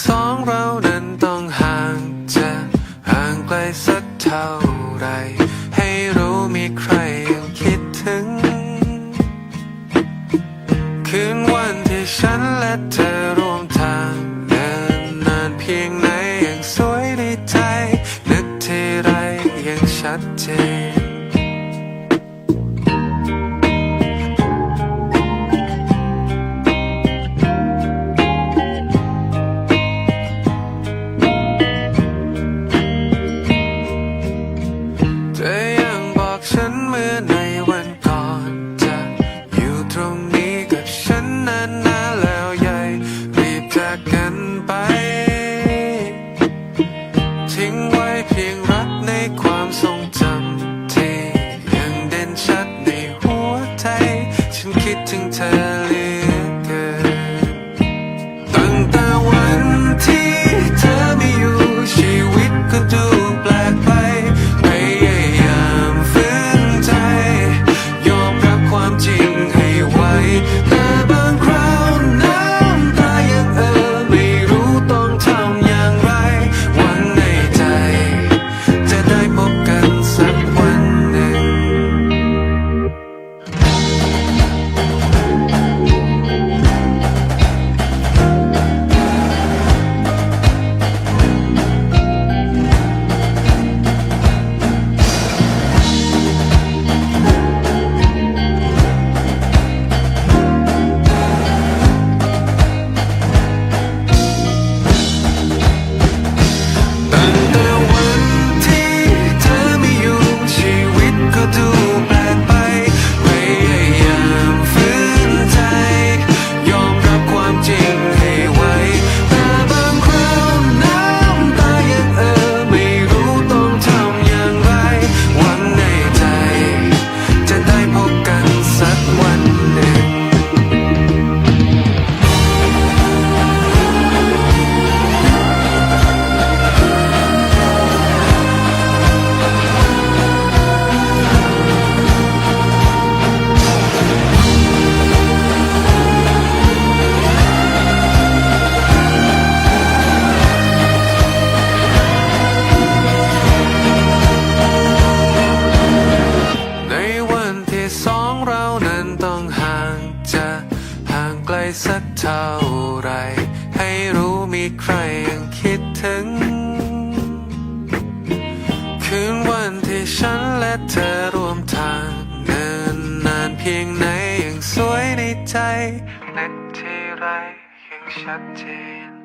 สองเรานั้นต้องห่างจะห่างไกลสักเท่าไร ให้รู้มีใครยังคิดถึง คืนวันที่ฉันและเธอร่วมทางเดินนานเพียงไหนยังสวยในใจ นึกทีไรยังชัดเจน เพียงรักในความทรงจำที่ยังเด่นชัดในหัวใจ ฉันคิดถึงเธอ ใครยังคิดถึง คืนวันที่ฉันและเธอรวมทางเนินนานเพียงไหนยังสวยในใจนึกที่ไรยังชัดเจน